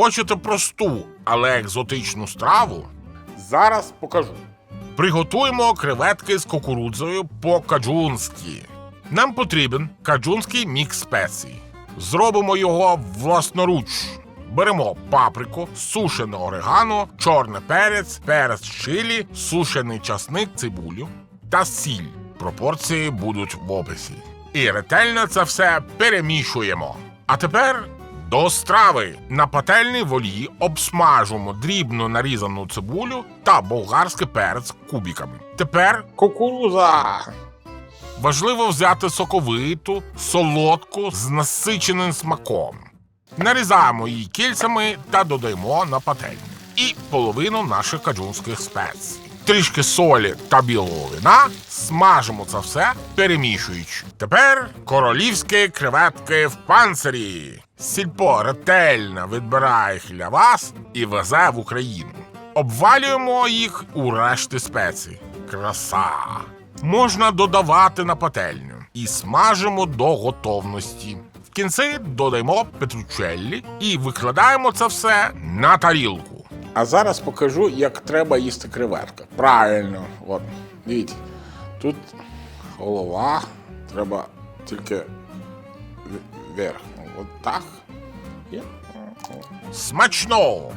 Хочете просту, але екзотичну страву? Зараз покажу. Приготуємо креветки з кукурудзою по-каджунськи. Нам потрібен каджунський мікс спецій. Зробимо його власноруч. Беремо паприку, сушене орегано, чорний перець, перець чилі, сушений часник, цибулю та сіль. Пропорції будуть в описі. І ретельно це все перемішуємо. А тепер до страви на пательній волі обсмажимо дрібно нарізану цибулю та болгарський перець кубиками. Тепер кукуруза. Важливо взяти соковиту, солодку з насиченим смаком. Нарізаємо її кільцями та додаємо на пательню. І половину наших каджунських спецій. Трішки солі та білого вина, смажимо це все, перемішуючи. Тепер королівські креветки в панцирі. Сільпо ретельно відбирає їх для вас і везе в Україну. Обвалюємо їх у решти спецій. Краса! Можна додавати на пательню і смажимо до готовності. В кінці додаємо петручеллі і викладаємо це все на тарілку. А зараз покажу, як треба їсти креветка. Правильно, от, дивіться. Тут голова, треба тільки вверх. От так. Смачно!